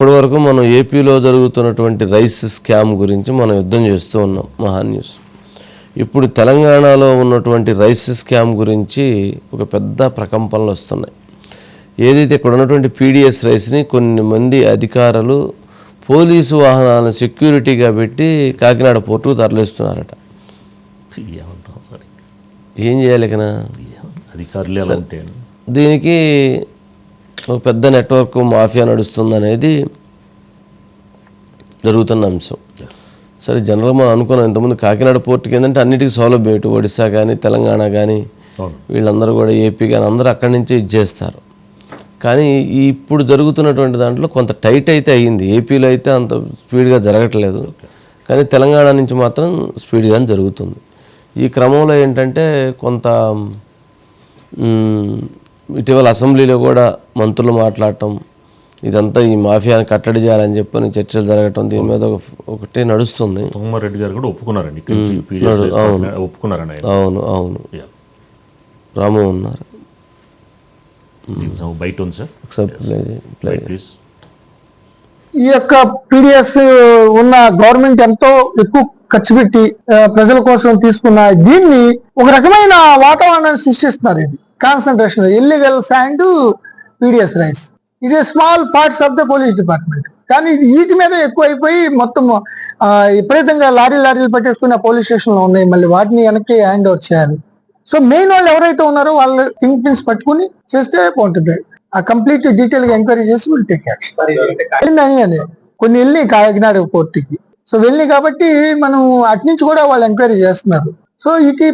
ఇప్పటి వరకు మనం ఏపీలో జరుగుతున్నటువంటి రైస్ స్కామ్ గురించి మనం యుద్ధం చేస్తూ ఉన్నాం మహా న్యూస్. ఇప్పుడు తెలంగాణలో ఉన్నటువంటి రైస్ స్కామ్ గురించి ఒక పెద్ద ప్రకంపనలు వస్తున్నాయి. ఏదైతే ఇక్కడ ఉన్నటువంటి పీడిఎస్ రైస్ని కొన్ని మంది అధికారులు పోలీసు వాహనాలను సెక్యూరిటీగా పెట్టి కాకినాడ పోర్టుకు తరలిస్తున్నారట. ఏం చేయాలి ఉంటే దీనికి ఒక పెద్ద నెట్వర్క్ మాఫియా నడుస్తుంది అనేది జరుగుతున్న అంశం. సరే జనరల్ మనం అనుకున్నాం ఇంతకుముందు కాకినాడ పోర్టుకి ఏంటంటే అన్నిటికీ సౌలభ్యం ఇటు ఒడిశా కానీ తెలంగాణ కానీ వీళ్ళందరూ కూడా ఏపీ కానీ అందరూ అక్కడి నుంచే ఇచ్చేస్తారు. కానీ ఇప్పుడు జరుగుతున్నటువంటి దాంట్లో కొంత టైట్ అయితే అయ్యింది. ఏపీలో అయితే అంత స్పీడ్గా జరగట్లేదు. కానీ తెలంగాణ నుంచి మాత్రం స్పీడ్గానే జరుగుతుంది. ఈ క్రమంలో ఏంటంటే కొంత ఇటీవల అసెంబ్లీలో కూడా మంత్రులు మాట్లాడటం ఇదంతా ఈ మాఫియాని కట్టడి చేయాలని చెప్పని చర్చలు జరగటం దీని మీద ఒక ఒకటి నడుస్తుంది. రెడ్డి గారు కూడా ఒప్పుకున్నారండి PDS ఒప్పుకున్నారండి అవును అవును. రాము ఉన్నారు. bite on sir. ఒకసారి ఈ యొక్క పీడిఎస్ ఉన్న గవర్నమెంట్ ఎంతో ఎక్కువ ఖర్చు పెట్టి ప్రజల కోసం తీసుకున్న దీన్ని ఒక రకమైన వాతావరణాన్ని సృష్టిస్తున్నారు ఇది. Concentration illegal sand PDS rice ఇది small parts of the police department కానీ ఇది వీటి మీద ఎక్కువ అయిపోయి మొత్తం విపరీతంగా లారీ లారీలు పట్టేసుకున్న పోలీస్ స్టేషన్లో ఉన్నాయి. మళ్ళీ వాటిని వెనక్కి హ్యాండ్ ఓవర్ చేయాలి. సో మెయిన్ వాళ్ళు ఎవరైతే ఉన్నారో వాళ్ళ థింక్ పిన్స్ పట్టుకుని చేస్తే బాగుంటుంది. ఆ కంప్లీట్ డీటెయిల్గా ఎంక్వైరీ చేసి విల్ టేక్ యాక్షన్ కొన్ని వెళ్ళి కాకినాడ పోర్టుకి సో వెళ్ళి కాబట్టి మనం అటు నుంచి కూడా వాళ్ళు ఎంక్వైరీ చేస్తున్నారు. సో ఇది